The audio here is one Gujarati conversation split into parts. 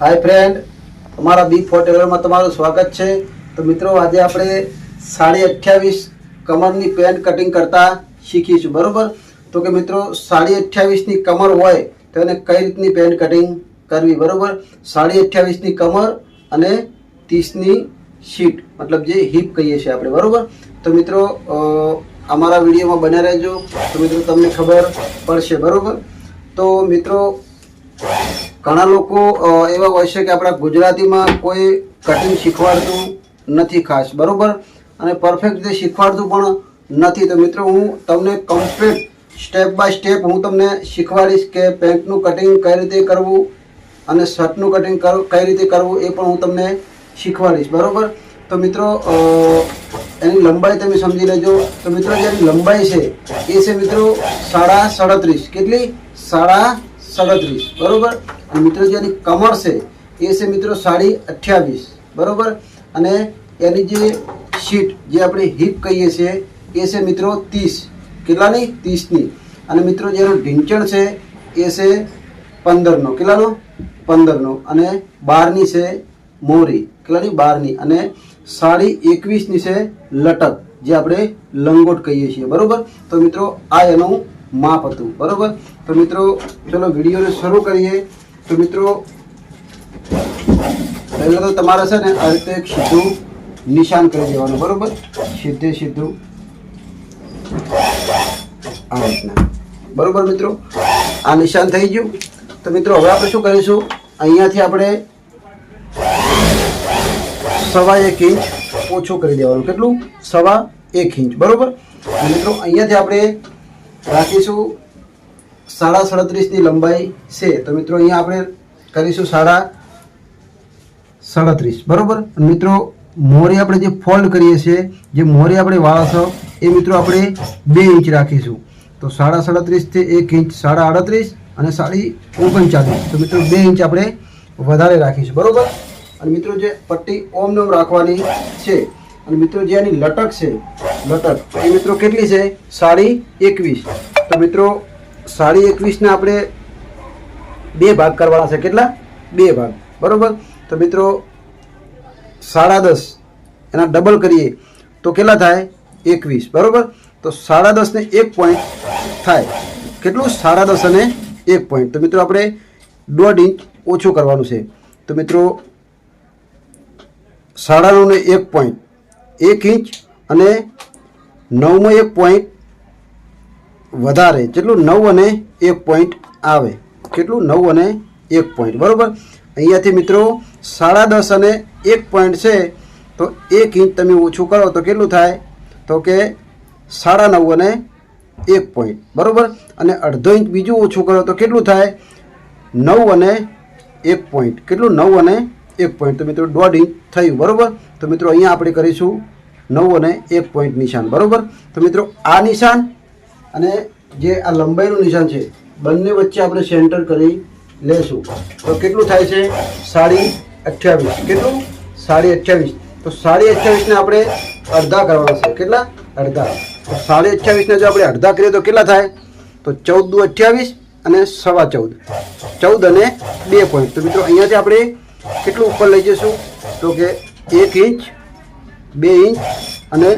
હાય ફ્રેન્ડ અમારા બી ફોર ટેલરમાં તમારું સ્વાગત છે. તો મિત્રો, આજે આપણે સાડી અઠ્યાવીસ કમરની પેન્ટ કટિંગ કરતા શીખીશું, બરાબર? તો કે મિત્રો, સાડી અઠ્યાવીસની કમર હોય તો એને કઈ રીતની પેન્ટ કટિંગ કરવી, બરાબર? સાડી અઠ્યાવીસની કમર અને ત્રીસની શીટ મતલબ જે હિપ કહીએ છીએ આપણે, બરાબર? તો મિત્રો અમારા વિડીયોમાં બન્યા રહેજો. તો મિત્રો, તમને ખબર પડશે, બરાબર? તો મિત્રો ઘણા લોકો એવા હોય છે કે આપણા ગુજરાતીમાં કોઈ કટિંગ શીખવાડતું નથી ખાસ, બરાબર? અને પરફેક્ટ રીતે શીખવાડતું પણ નથી. તો મિત્રો, હું તમને કમ્પ્લીટ સ્ટેપ બાય સ્ટેપ હું તમને શીખવાડીશ કે પેન્ટનું કટિંગ કઈ રીતે કરવું અને શર્ટનું કટિંગ કઈ રીતે કરવું એ પણ હું તમને શીખવાડીશ, બરાબર? તો મિત્રો એની લંબાઈ તમે સમજી લેજો. તો મિત્રો, જેની લંબાઈ છે, એ છે મિત્રો સાડા સાડત્રીસ. કેટલી? સાડા સાડત્રીસ. બરોબર? અને મિત્રો જેની કમર છે, એ છે મિત્રો સાડી અઠ્યાવીસ. બરોબર? અને એની જે શીટ જે આપણે હિપ કહીએ છીએ, એ છે મિત્રો ત્રીસ. કેટલાની? ત્રીસની. અને મિત્રો જેનું ઢીંચણ છે, એ છે પંદરનો. કેટલાનો? પંદરનો. અને બારની છે મોરી. કેટલાની? બારની. અને સાડી એકવીસની છે લટક, જે આપણે લંગોટ કહીએ છીએ. બરોબર? તો મિત્રો, આ એનું માપ હતું. બરોબર? તો મિત્રો, ચલો વિડીયોને શરૂ કરીએ. તો મિત્રો, પહેલાં તો તમારે છે ને આ રીતે સીધું નિશાન કરી દેવાનું, બરોબર? સીધે સીધું આ રીતના. બરોબર મિત્રો? આ નિશાન થઈ ગયું. તો મિત્રો, હવે આપણે શું કરીશું? અહીંયાથી આપણે સવા એક ઇંચ ઓછું કરી દેવાનું. કેટલું? સવા એક ઇંચ. બરોબર? મિત્રો, અહીંયાથી આપણે રાખીશું સાડા સાડત્રીસની લંબાઈ છે. તો મિત્રો અહીંયા આપણે કરીશું સાડા સાડત્રીસ. બરાબર? મિત્રો, મોરી આપણે જે ફોલ્ડ કરીએ છીએ, જે મોરી આપણે વાળશો એ મિત્રો આપણે બે ઇંચ રાખીશું. તો સાડા સાડત્રીસથી એક ઇંચ સાડા આડત્રીસ અને સાડી ઓગણચાલીસ. તો મિત્રો બે ઇંચ આપણે વધારે રાખીશું. બરાબર? અને મિત્રો જે પટ્ટી ઓમ નોમ રાખવાની છે અને મિત્રો જે એની લટક છે, લટક એ મિત્રો કેટલી છે? સાડી એકવીસ. તો મિત્રો, સાડી એકવીસને આપણે બે ભાગ કરવાના છે. કેટલા? બે ભાગ. બરાબર? તો મિત્રો, સાડા દસ. એના ડબલ કરીએ, તો કેટલા થાય? એકવીસ. બરાબર? તો સાડા દસને એક પોઈન્ટ થાય. કેટલું? સાડા દસ અને એક પોઈન્ટ તો મિત્રો, આપણે દોઢ ઇંચ ઓછું કરવાનું છે. તો મિત્રો સાડા નવને એક પોઈન્ટ એક ઇંચ અને નવમાં એક પોઈન્ટ વધારે. જેટલું નવ અને એક પોઈન્ટ આવે. કેટલું? નવ અને એક પોઈન્ટ બરાબર? અહીંયાથી મિત્રો સાડા દસ અને એક પોઈન્ટ છે, તો એક ઇંચ તમે ઓછું કરો તો કેટલું થાય? તો કે સાડા નવ અને એક પોઈન્ટ બરાબર? અને અડધો ઇંચ બીજું ઓછું કરો તો કેટલું થાય? નવ અને એક પોઈન્ટ કેટલું? નવ અને એક પોઈન્ટ તો મિત્રો દોઢ ઇંચ થયું, બરાબર? તો મિત્રો, અહીંયા આપણે કરીશું નવ અને એક પોઈન્ટ નિશાન, બરાબર? તો મિત્રો, આ નિશાન અને જે આ લંબાઈનું નિશાન છે, બંને વચ્ચે આપણે સેન્ટર કરી લેશું. તો કેટલું થાય છે? સાડી અઠ્યાવીસ. કેટલું? સાડી અઠ્યાવીસ. તો સાડી અઠ્યાવીસને આપણે અડધા કરવાના છે. કેટલા? અડધા. તો સાડી અઠ્યાવીસને જો આપણે અડધા કરીએ તો કેટલા થાય? તો ચૌદ અઠ્યાવીસ અને સવા ચૌદ. ચૌદ અને બે પોઈન્ટ તો મિત્રો, અહીંયાથી આપણે કેટલું ઉપર લઈ જઈશું તો કે એક ઇંચ, બે ઇંચ અને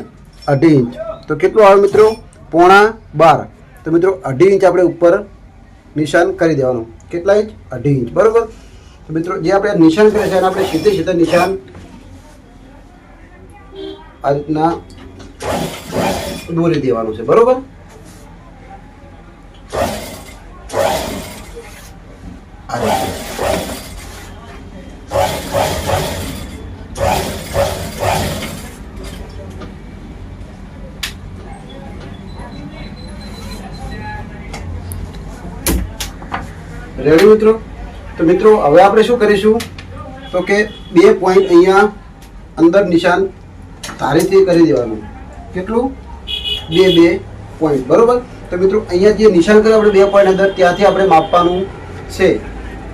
અઢી ઇંચ. તો કેટલું આવે મિત્રો? પોણા બાર. તો મિત્રો અઢી ઇંચ આપણે ઉપર નિશાન કરી દેવાનું. કેટલા ઇંચ? અઢી ઇંચ. બરાબર? તો મિત્રો જે આપણે નિશાન કરીએ છીએ એને આપણે સીધે સીધા નિશાન આ રીતના દોરી દેવાનું છે. બરોબર? રેડી મિત્રો? તો મિત્રો, હવે આપણે શું કરીશું? તો કે બે પોઈન્ટ અહીંયા અંદર નિશાન તારીથી કરી દેવાનું. કેટલું? બે બે પોઈન્ટ બરાબર? તો મિત્રો, અહીંયા જે નિશાન કર્યું આપણે બે પોઈન્ટ અંદર, ત્યાંથી આપણે માપવાનું છે.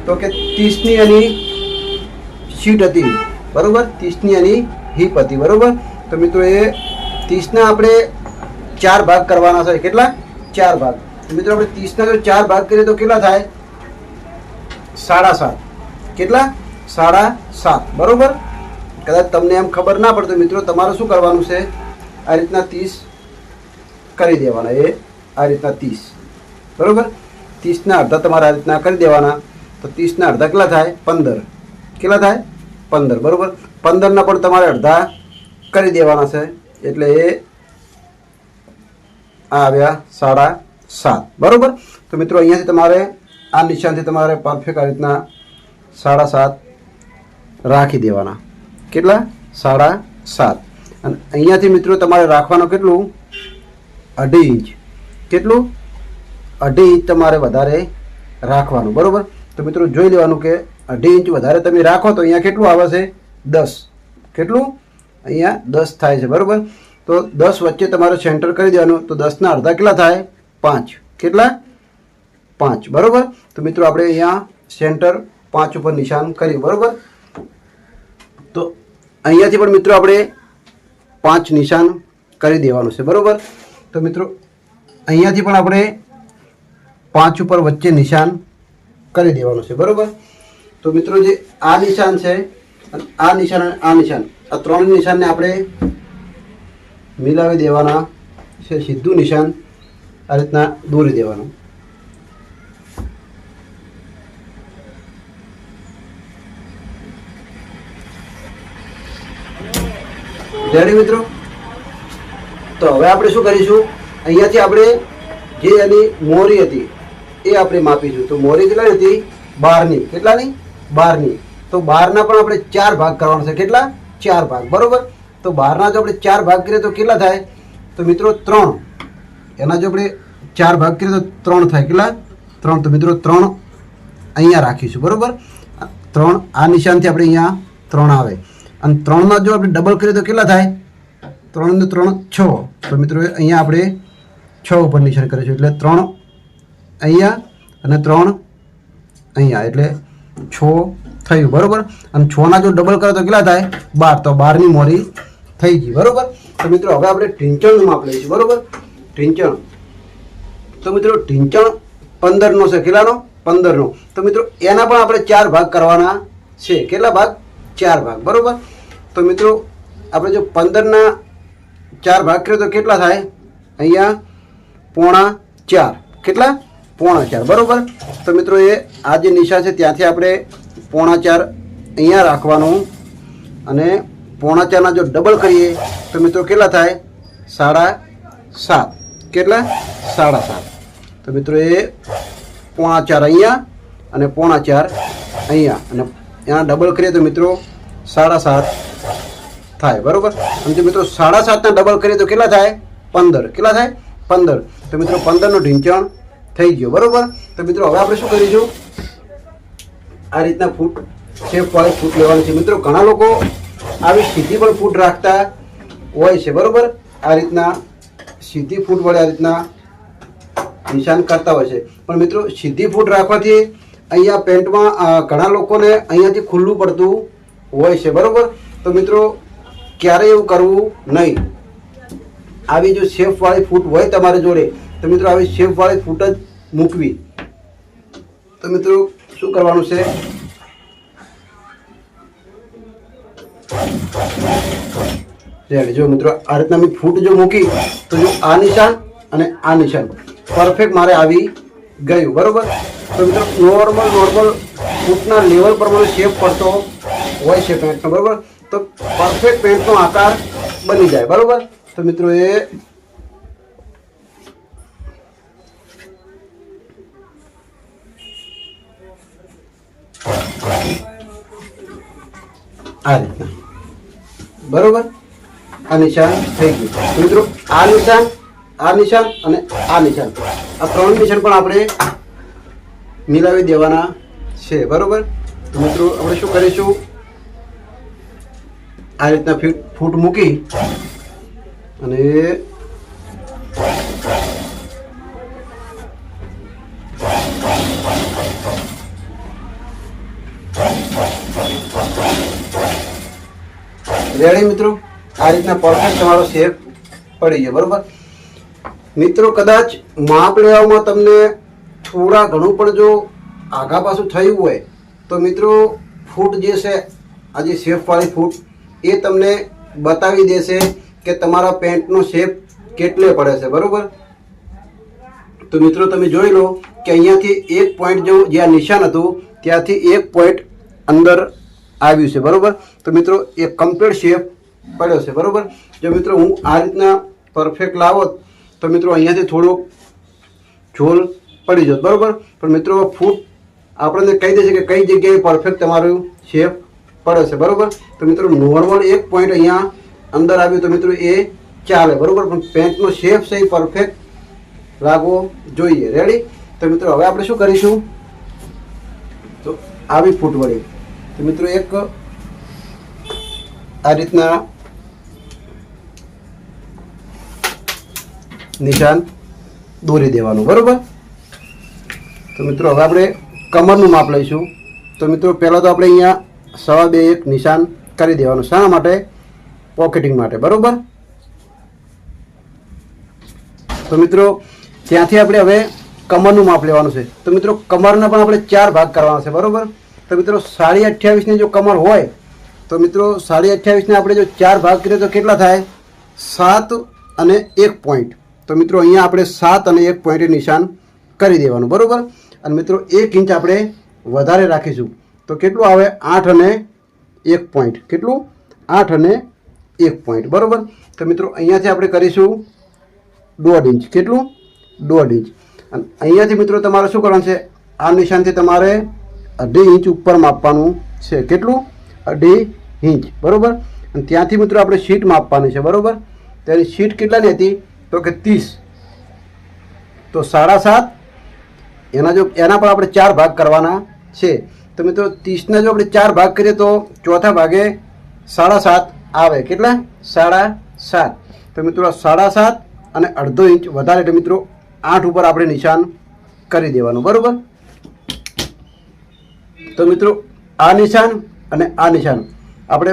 તો કે ત્રીસની એની શીટ હતી. બરોબર? ત્રીસની એની હિપ હતી. બરાબર? તો મિત્રો, એ ત્રીસના આપણે ચાર ભાગ કરવાના છે. કેટલા? ચાર ભાગ. મિત્રો, આપણે ત્રીસના જો ચાર ભાગ કરીએ તો કેટલા થાય? સાડા સાત. કેટલા? સાડા સાત. બરાબર? કદાચ તમને એમ ખબર ના પડતો મિત્રો, તમારે શું કરવાનું છે? આ રીતના ત્રીસ કરી દેવાના. એ આ રીતના ત્રીસ. બરાબર? ત્રીસના અડધા તમારે આ રીતના કરી દેવાના. તો ત્રીસના અડધા કેટલા થાય? પંદર. કેટલા થાય? પંદર. બરાબર? પંદરના પણ તમારે અડધા કરી દેવાના છે. એટલે એ આવ્યા સાડા સાત. બરાબર? તો મિત્રો, અહીંયાથી તમારે આ નિશાનથી તમારે પરફેક્ટ આ રીતના સાડા સાત રાખી દેવાના. કેટલા? સાડા સાત. અને અહીંયાથી મિત્રો તમારે રાખવાનું કેટલું? અઢી ઇંચ. કેટલું? અઢી ઇંચ તમારે વધારે રાખવાનું. બરાબર? તો મિત્રો જોઈ લેવાનું કે અઢી ઇંચ વધારે તમે રાખો તો અહીંયા કેટલું આવે છે? દસ. કેટલું? અહીંયા દસ થાય છે. બરાબર? તો દસ વચ્ચે તમારે સેન્ટર કરી દેવાનું. તો દસના અડધા કેટલા થાય? પાંચ. કેટલા? પાંચ. બરોબર? તો મિત્રો, આપણે અહીંયા સેન્ટર પાંચ ઉપર નિશાન કર્યું બરોબર? તો અહીંયાથી પણ મિત્રો, આપણે પાંચ નિશાન કરી દેવાનું છે, બરોબર? તો મિત્રો, અહીંયાથી પણ આપણે પાંચ ઉપર વચ્ચે નિશાન કરી દેવાનું છે, બરોબર? તો મિત્રો, જે આ નિશાન છે આ નિશાન અને આ નિશાન, આ ત્રણ નિશાનને આપણે મિલાવી દેવાના છે, સીધું નિશાન આ રીતના દોરી દેવાનું. રેડી મિત્રો? તો હવે આપણે શું કરીશું? અહીંયાથી આપણે જે એની મોરી હતી, એ આપણે માપીશું. તો મોરી કેટલાની હતી? બારની. કેટલાની? બારની. તો બારના પણ આપણે ચાર ભાગ કરવાના છે. કેટલા? ચાર ભાગ. બરાબર? તો બારના જો આપણે ચાર ભાગ કરીએ તો કેટલા થાય? તો મિત્રો ત્રણ. એના જો આપણે ચાર ભાગ કરીએ તો ત્રણ થાય. કેટલા? ત્રણ. તો મિત્રો ત્રણ અહીંયા રાખીશું. બરોબર? ત્રણ. આ નિશાનથી આપણે અહીંયા ત્રણ આવે. અને ત્રણના જો આપણે ડબલ કરીએ તો કેટલા થાય? ત્રણ ને ત્રણ, છ. તો મિત્રો અહીંયા આપણે છ ઉપર નિશાન કરીશું એટલે ત્રણ અહીંયા અને ત્રણ અહીંયા. એટલે છ થયું, બરાબર? અને છના જો ડબલ કરો તો કેટલા થાય? બાર. તો બારની મોરી થઈ ગઈ, બરાબર? તો મિત્રો, હવે આપણે ટીંચણનું માપ લઈશું, બરોબર? ટીંચણ તો મિત્રો, ઢીંચણ પંદરનો છે. કેટલાનો? પંદરનો. તો મિત્રો, એના પણ આપણે ચાર ભાગ કરવાના છે. કેટલા ભાગ? ચાર ભાગ, બરોબર? તો મિત્રો, આપણે જો પંદરના ચાર ભાગ કરીએ તો કેટલા થાય? અહીંયા પોણા ચાર. કેટલા? પોણા ચાર. બરાબર? તો મિત્રો, એ આ જે નિશા છે ત્યાંથી આપણે પોણા ચાર અહીંયા રાખવાનું. અને પોણા ચારના જો ડબલ કરીએ, તો મિત્રો કેટલા થાય? સાડા સાત. કેટલા? સાડા સાત. તો મિત્રો, એ પોણા ચાર અહીંયા અને પોણા ચાર અહીંયા. અને એના ડબલ કરીએ તો મિત્રો, સાડા સાત થાય, બરોબર? અને જો મિત્રો સાડા સાતના ડબલ કરીએ તો કેટલા થાય? પંદર. કેટલા થાય? પંદર. તો મિત્રો પંદરનો ઢીંચણ થઈ ગયો, બરોબર? તો મિત્રો હવે આપણે શું કરીશું? આ રીતના ફૂટ શેપ વાળી ફૂટ લેવાનું છે. મિત્રો ઘણા લોકો આવી સીધી પણ ફૂટ રાખતા હોય છે, બરોબર? આ રીતના સીધી ફૂટ વડે આ રીતના નિશાન કરતા હોય છે. પણ મિત્રો સીધી ફૂટ રાખવાથી અહીંયા પેન્ટમાં ઘણા લોકોને અહીંયાથી ખુલ્લું પડતું હોય છે, બરાબર? તો મિત્રો ક્યારેય એવું કરવું નહીં. આવી જો શેફવાળી ફૂટ હોય તમારી જોડે, તો મિત્રો આવી શેફવાળી ફૂટ જ મૂકવી. તો મિત્રો, શું કરવાનું છે? જો મિત્રો, આ રીતના મેં ફૂટ જો મૂકી, તો જો આ નિશાન અને આ નિશાન. પરફેક્ટ મારે આવી ગયું, બરોબર? તો મિત્રો નોર્મલ નોર્મલ ફૂટના લેવલ પ્રમાણે શેપ પડતો હોય છે પેન્ટનો બરોબર? તો પરફેક્ટ પેન્ટનો આકાર બની જાય, બરોબર? તો મિત્રો એ આ રીતના. બરોબર? આ નિશાન થઈ ગયું. મિત્રો આ નિશાન આ નિશાન અને આ નિશાન. આ ત્રણ નિશાન પણ આપણે મિલાવી દેવાના છે, બરોબર? તો મિત્રો આપણે શું કરીશું? આ રીતના ફીટ ફૂટ મૂકી અને રેડી મિત્રો? આ રીતના પરફેક્ટ તમારો શેપ પડી જાય બરોબર? મિત્રો, કદાચ માપ લેવામાં તમને થોડા ઘણું પણ જો આગા પાછું થયું હોય, તો મિત્રો, ફૂટ જે છે, આ જે શેપવાળી ફૂટ એ તમને બતાવી દેશે કે તમારા પેન્ટનો શેપ કેટલે પડે છે, બરાબર? તો મિત્રો તમે જોઈ લો કે અહીંયાથી એક પોઈન્ટ જેવું જ્યાં નિશાન હતું, ત્યાંથી એક પોઈન્ટ અંદર આવ્યું છે, બરાબર? તો મિત્રો, એ કમ્પ્લીટ શેપ પડ્યો છે, બરાબર? જો મિત્રો, હું આ રીતના પરફેક્ટ લાવો તો મિત્રો, અહીંયાથી થોડો ઝોલ પડી જત, બરાબર? પણ મિત્રો, ફૂટ આપણને કહી દેશે કે કઈ જગ્યાએ પરફેક્ટ તમારું શેપ પડે છે, બરાબર? તો મિત્રો, નોર્મલ એક પોઈન્ટ અહીંયા અંદર આવ્યું તો મિત્રો એ ચાલે, બરાબર? પણ પેન્ટનો શેપ છે એ પરફેક્ટ લાગવો જોઈએ. રેડી તો મિત્રો, હવે આપણે શું કરીશું? તો આવી ફૂટ વળી તો મિત્રો, એક આ રીતના નિશાન દોરી દેવાનું, બરાબર? તો મિત્રો, હવે આપણે કમરનું માપ લઈશું. તો મિત્રો, પહેલાં તો આપણે અહીંયા સવા બે એક નિશાન કરી દેવાનું. શા માટે? પોકેટિંગ માટે. બરાબર? તો મિત્રો, ત્યાંથી આપણે હવે કમરનું માપ લેવાનું છે. તો મિત્રો, કમરના પણ આપણે ચાર ભાગ કરવાના છે, બરાબર? તો મિત્રો, સાડી અઠ્યાવીસની જો કમર હોય, તો મિત્રો, સાડી અઠ્યાવીસને આપણે જો ચાર ભાગ કરીએ તો કેટલા થાય? સાત અને એક પોઈન્ટ. તો મિત્રો, અહીંયા આપણે સાત અને એક પોઈન્ટ નિશાન કરી દેવાનું, બરાબર? અને મિત્રો, એક ઇંચ આપણે વધારે રાખીશું. તો કેટલું આવે? આઠ અને એક પોઈન્ટ કેટલું? આઠ અને એક પોઈન્ટ બરાબર? તો મિત્રો, અહીંયાથી આપણે કરીશું દોઢ ઇંચ. કેટલું? દોઢ ઇંચ. અને અહીંયાથી મિત્રો તમારે શું કરવાનું છે? આ નિશાનથી તમારે અઢી ઇંચ ઉપર માપવાનું છે. કેટલું? અઢી ઇંચ. બરાબર? અને ત્યાંથી મિત્રો આપણે શીટ માપવાની છે. બરાબર? તેની શીટ કેટલાની હતી? તો કે ત્રીસ. તો સાડા સાત. એના જો, એના પણ આપણે ચાર ભાગ કરવાના છે. તો મિત્રો ત્રીસના જો આપણે ચાર ભાગ કરીએ તો ચોથા ભાગે સાડા સાત આવે. કેટલા? સાડા સાત. તો મિત્રો સાડા સાત અને અડધો ઇંચ વધારે એટલે મિત્રો આઠ ઉપર આપણે નિશાન કરી દેવાનું. બરાબર? તો મિત્રો આ નિશાન અને આ નિશાન આપણે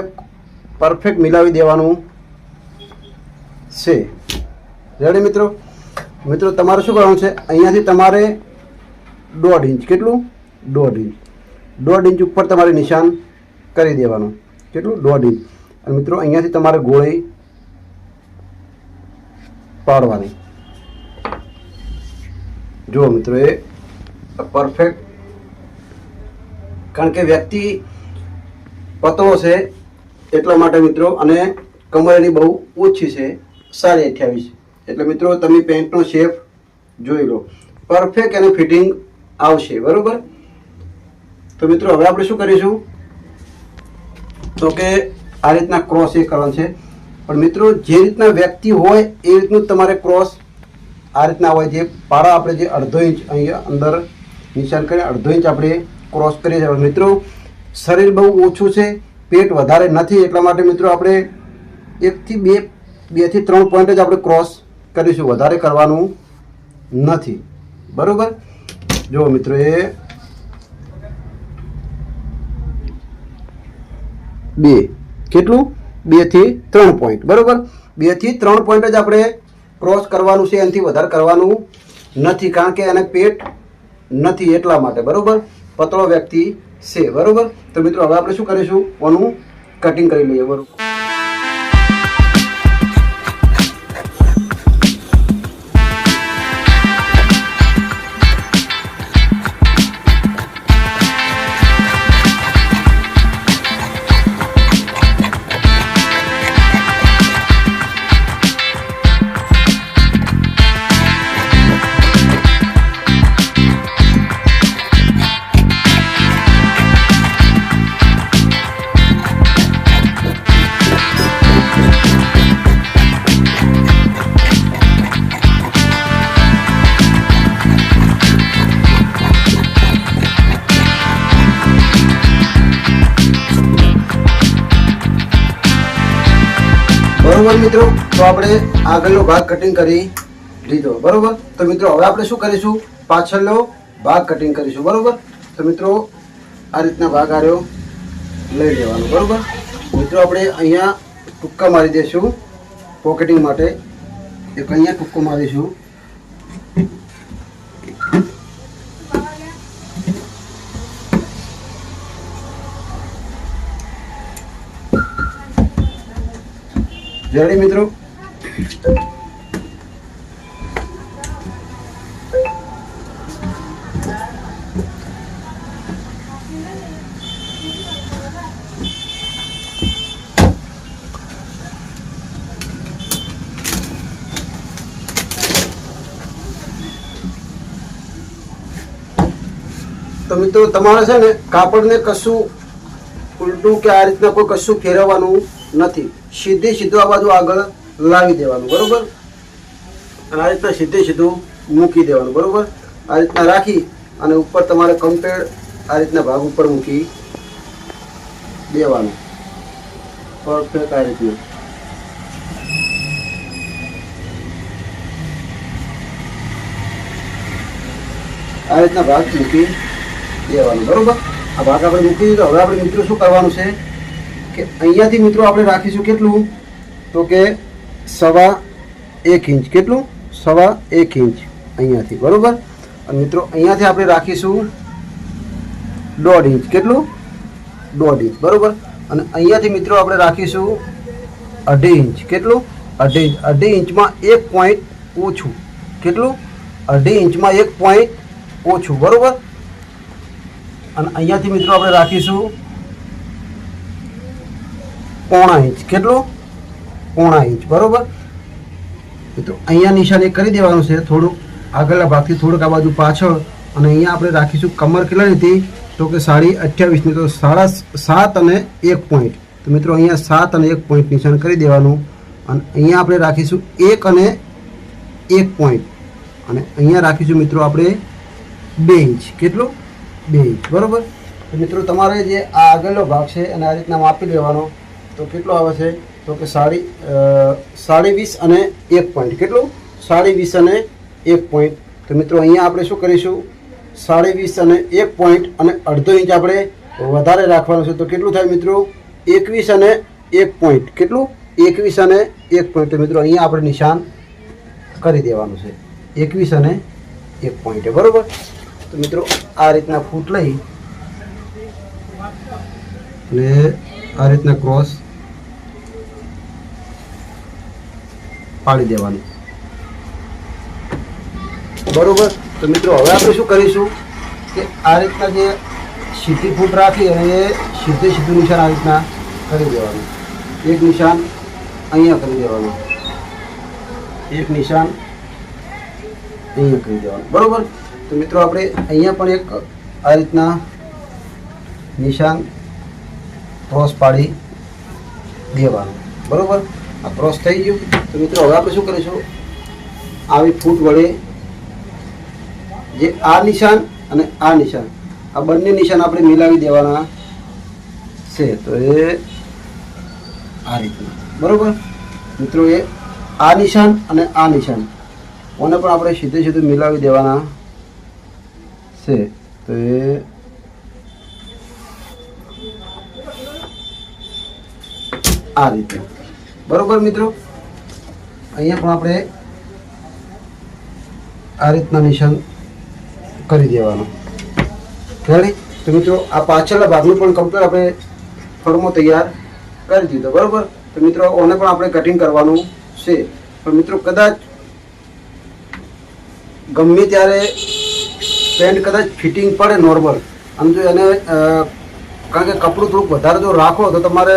પરફેક્ટ મિલાવી દેવાનું છે. રેડી મિત્રો? મિત્રો તમારે શું કરવાનું છે? અહીંયાથી તમારે દોઢ ઇંચ. કેટલું? દોઢ ઇંચ. દોઢ ઇંચ ઉપર તમારે નિશાન કરી દેવાનું. કેટલું? દોઢ ઇંચ. અને મિત્રો, અહીંયાથી તમારે ગોળી પાડવાની. જુઓ મિત્રો, એ પરફેક્ટ કારણ કે વ્યક્તિ પતળો છે એટલા માટે મિત્રો, અને કમર એની બહુ ઓછી છે, સાડી અઠ્યાવીસ. એટલે મિત્રો, તમે પેન્ટનો શેપ જોઈ લો. પરફેક્ટ એનું ફિટિંગ આવશે. બરોબર? તો મિત્રો, હવે આપણે શું કરીશું? તો કે આ રીતના ક્રોસ એ કરવાનું છે. પણ મિત્રો, જે રીતના વ્યક્તિ હોય, એ રીતનું તમારે ક્રોસ આ રીતના હોય જે પારા આપણે જે અડધો ઇંચ અહીંયા અંદર નિશાન કરીને અડધો ઇંચ આપણે ક્રોસ કરીએ છીએ. મિત્રો, શરીર બહુ ઓછું છે, પેટ વધારે નથી, એટલા માટે મિત્રો આપણે એકથી બે, બેથી ત્રણ પોઈન્ટ જ આપણે ક્રોસ કરીશું. વધારે કરવાનું નથી. બરાબર? જુઓ મિત્રો, એ બે. કેટલું? બેથી ત્રણ પોઈન્ટ બરાબર? બેથી ત્રણ પોઈન્ટ જ આપણે ક્રોસ કરવાનું છે. એનાથી વધારે કરવાનું નથી. કારણ કે એને પેટ નથી એટલા માટે. બરાબર? પતળો વ્યક્તિ છે. બરાબર? તો મિત્રો, હવે આપણે શું કરીશું? ઓનું કટિંગ કરી લઈએ. બરોબર. બરોબર મિત્રો? તો આપણે આગળનો ભાગ કટિંગ કરી લીધો. બરોબર? તો મિત્રો, હવે આપણે શું કરીશું? પાછળનો ભાગ કટિંગ કરીશું. બરોબર? તો મિત્રો, આ રીતના ભાગ આર્યો લઈ લેવાનો. બરોબર? મિત્રો, આપણે અહીંયા ટૂંકા મારી દઈશું. પોકેટિંગ માટે એક અહીંયા ટૂંકો મારીશું. રેડી મિત્રો. તો મિત્રો તમારે છે ને કાપડને કશું ઉલટું કે આ રીતના કોઈ કશું ફેરવવાનું નથી. સીધે સીધું આ બાજુ આગળ લાવી દેવાનું, બરોબર? અને આ રીતના સીધે સીધું મૂકી દેવાનું, બરોબર? આ રીતના રાખી અને ઉપર તમારે કમ્પેર આ રીતના ભાગ ઉપર મૂકી દેવાનું. પરફેક્ટ આ રીતનું આ રીતના ભાગ મૂકી દેવાનું, બરોબર? આ ભાગ આપણે મૂકી દીધો, હવે આપણે મિત્રો શું કરવાનું છે? કે અહીંયાથી મિત્રો આપણે રાખીશું કેટલું? તો કે સવા એક ઇંચ. કેટલું? સવા એક ઇંચ અહીંયાથી. બરાબર? અને મિત્રો અહીંયાથી આપણે રાખીશું દોઢ ઇંચ. કેટલું? દોઢ ઇંચ. બરાબર? અને અહીંયાથી મિત્રો આપણે રાખીશું અઢી ઇંચ. કેટલું? અઢી ઇંચ. અઢી ઇંચમાં એક પોઈન્ટ ઓછું. કેટલું? અઢી ઇંચમાં એક પોઈન્ટ ઓછું. બરાબર? અને અહીંયાથી મિત્રો આપણે રાખીશું પોણા ઇંચ. કેટલું? પોણા ઇંચ. બરોબર? તો અહીંયા નિશાન એક કરી દેવાનું છે. થોડુંક આગળના ભાગથી થોડુંક આ બાજુ પાછળ અને અહીંયા આપણે રાખીશું કમર કેટલાની હતી તો કે સાડી અઠ્યાવીસની તો સાડા સાત અને એક પોઈન્ટ. તો મિત્રો, અહીંયા સાત અને એક પોઈન્ટ નિશાન કરી દેવાનું. અને અહીંયા આપણે રાખીશું એક અને એક પોઈન્ટ. અને અહીંયા રાખીશું મિત્રો આપણે બે ઇંચ. કેટલું? બે ઇંચ. બરાબર? મિત્રો, તમારે જે આ આગળનો ભાગ છે અને આ રીતના માપી લેવાનો. તો કેટલો આવે છે? તો કે સાડી સાડી વીસ અને એક પોઈન્ટ કેટલું? સાડી વીસ અને એક પોઈન્ટ તો મિત્રો, અહીંયા આપણે શું કરીશું? સાડી વીસ અને એક પોઈન્ટ અને અડધો ઇંચ આપણે વધારે રાખવાનું છે. તો કેટલું થાય મિત્રો? એકવીસ અને એક પોઈન્ટ કેટલું? એકવીસ અને એક પોઈન્ટ તો મિત્રો, અહીંયા આપણે નિશાન કરી દેવાનું છે. એકવીસ અને એક પોઈન્ટ બરાબર? તો મિત્રો, આ રીતના ફૂટ લઈ અને આ રીતના ક્રોસ પાડી દેવાનું. બરોબર? તો મિત્રો, હવે આપણે શું કરીશું કે આ રીતના જે સીધી ફૂટ રાખી અને એ સીધે સીધું નિશાન આ રીતના કરી દેવાનું. એક નિશાન અહીંયા કરી દેવાનું. એક નિશાન અહીંયા કરી દેવાનું. બરોબર? તો મિત્રો, આપણે અહીંયા પણ એક આ રીતના નિશાન ક્રોસ પાડી દેવાનું. બરોબર? આ ક્રોસ થઈ ગયું. તો મિત્રો, હવે આપણે શું કરીશું? આવી ફૂટ વડે જે આ નિશાન અને આ નિશાન, આ બંને નિશાન આપણે મિલાવી દેવાના છે. તો એ આ રીતના. બરોબર? મિત્રો, એ આ નિશાન અને આ નિશાન, ઓને પણ આપણે સીધે સીધું મિલાવી દેવાના છે. તો એ આ રીતે. બરોબર મિત્રો? અહીંયા પણ આપણે આ રીતના નિશાન કરી દેવાનું. રેડી તો મિત્રો, આ પાછળના ભાગનું પણ કમ્પ્લીટ આપણે ફળમો તૈયાર કરી દીધો, બરોબર? તો મિત્રો, ઓને પણ આપણે કટિંગ કરવાનું છે. પણ મિત્રો, કદાચ ગમે ત્યારે પેન્ટ કદાચ ફિટિંગ પડે નોર્મલ આમ જો એને કારણ કે કપડું થોડુંક વધારે જો રાખો તો તમારે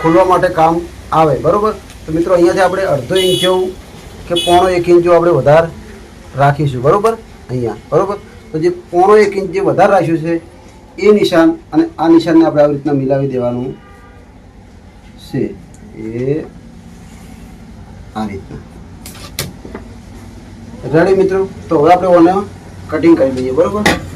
ખોલવા માટે કામ આવે, બરાબર? તો મિત્રો, અહીંયાથી આપણે અડધો ઇંચ જેવું કે પોણો એક ઇંચ જેવું આપણે વધારે રાખીશું, બરાબર? અહીંયા, બરાબર? તો જે પોણો એક ઇંચ જે વધારે રાખ્યું છે, એ નિશાન અને આ નિશાનને આપણે આવી રીતના મિલાવી દેવાનું છે. એ આ રીતના. રેડી મિત્રો? તો હવે આપણે ઓને કટિંગ કરી દઈએ, બરોબર?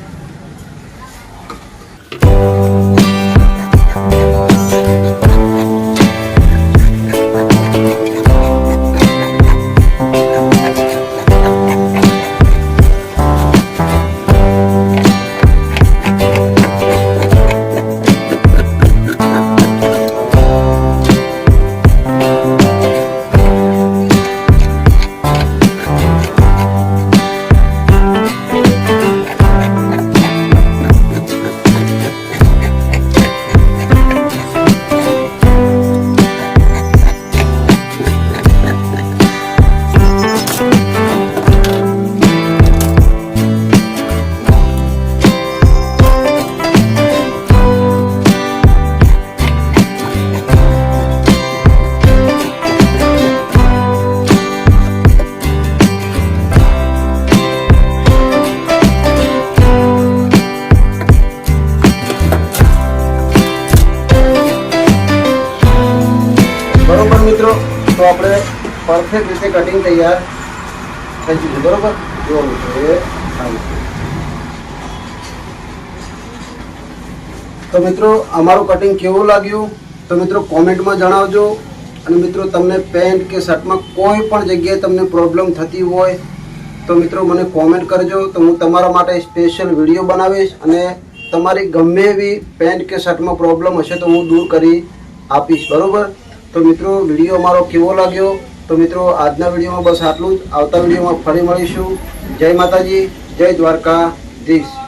તો આપણે પરફેક્ટ રીતે કટિંગ તૈયાર થઈ જશે બરોબર? જોવું થાય. તો મિત્રો, અમારું કટિંગ કેવું લાગ્યું? તો મિત્રો, કોમેન્ટમાં જણાવજો. અને મિત્રો, તમને પેન્ટ કે શર્ટમાં કોઈ પણ જગ્યાએ તમને પ્રોબ્લેમ થતી હોય, તો મિત્રો, મને કોમેન્ટ કરજો. તો હું તમારા માટે સ્પેશિયલ વીડિયો બનાવીશ. અને તમારી ગમે એવી પેન્ટ કે શર્ટમાં પ્રોબ્લેમ હશે તો હું દૂર કરી આપીશ, બરોબર? તો મિત્રો, વીડિયો અમારો કેવો લાગ્યો? તો મિત્રો, આજના વિડીયોમાં બસ આટલું જ. આવતા વિડીયોમાં ફરી મળીશું. જય માતાજી, જય દ્વારકા દ્વારકાધીશ